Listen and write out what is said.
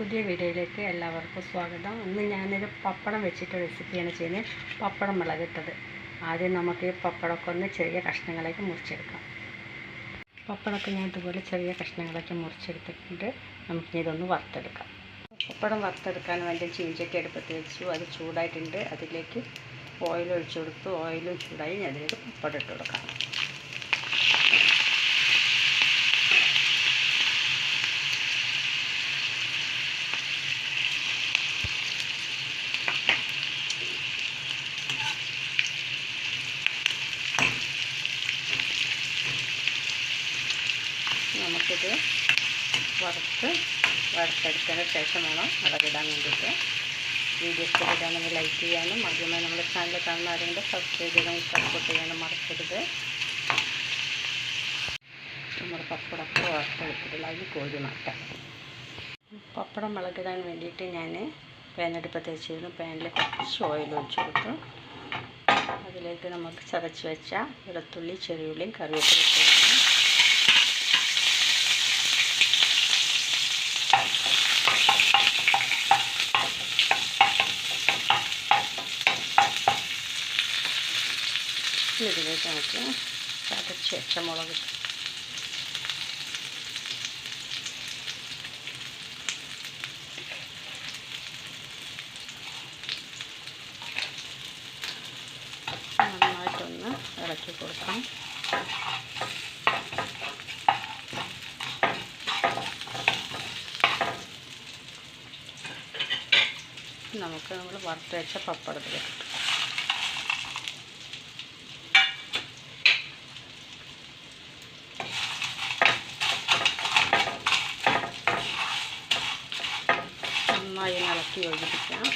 വീഡിയോയിലേക്ക് എല്ലാവർക്കും സ്വാഗതം. ഇന്ന് ഞാനൊരു പപ്പടം വെച്ചിട്ട് റെസിപ്പിയാണ് ചെയ്യുന്നത്. പപ്പടം മുളകിട്ടത്. ആദ്യം നമുക്ക് ഈ പപ്പടമൊക്കെ ഒന്ന് ചെറിയ കഷ്ണങ്ങളാക്കി മുറിച്ചെടുക്കാം. പപ്പടമൊക്കെ ഞാൻ ഇതുപോലെ ചെറിയ കഷ്ണങ്ങളാക്കി മുറിച്ചെടുത്തിട്ടുണ്ട്. നമുക്കിനി ഇതൊന്ന് വറുത്തെടുക്കാം. പപ്പടം വറുത്തെടുക്കാൻ വേണ്ടി ചീഞ്ചട്ടി അടുപ്പത്ത് വെച്ചു. അത് ചൂടായിട്ടുണ്ട്. അതിലേക്ക് ഓയിൽ ഒഴിച്ചു കൊടുത്തു. ഓയിലും ചൂടായി അതിലേക്ക് പപ്പടം ഇട്ട് കൊടുക്കാം. നമുക്കിത് വറുത്ത് വറുത്തെടുത്തതിന് ശേഷം വേണം മുളകിടാൻ വേണ്ടിയിട്ട്. വീഡിയോ ഇഷ്ടപ്പെട്ടാണെങ്കിൽ ലൈക്ക് ചെയ്യാനും ആദ്യമായി നമ്മുടെ ചാനൽ കാണുന്ന ആരെങ്കിലും സബ്സ്ക്രൈബ് ചെയ്യാനും സപ്പോർട്ട് ചെയ്യാനും മറക്കരുത്. നമ്മുടെ പപ്പടമൊക്കെ വറുത്തെടുത്തിട്ടുള്ള അതിൽ കോഴി മാറ്റാം. പപ്പടം മുളകിടാൻ വേണ്ടിയിട്ട് ഞാൻ പാനടുപ്പത്ത് വെച്ചിരുന്നു പാനിൽ കുറച്ച് ഓയിൽ ഒഴിച്ചു കൊടുത്തു. അതിലേക്ക് നമുക്ക് ചതച്ച് വെച്ച വെളുത്തുള്ളി ചെറിയുള്ളിയും കറിവേപ്പില ഇട്ട് കൊടുക്കാം ഇതിലേക്ക് നമുക്ക് ചതച്ച് വെച്ച മുളക്. നന്നായിട്ടൊന്ന് ഇളക്കി കൊടുക്കാം. നമുക്ക് നമ്മൾ വറുത്ത് വെച്ച പപ്പടത്തിലേക്ക് ഇട്ട് നന്നായി ഇളക്കി യോജിപ്പിക്കാം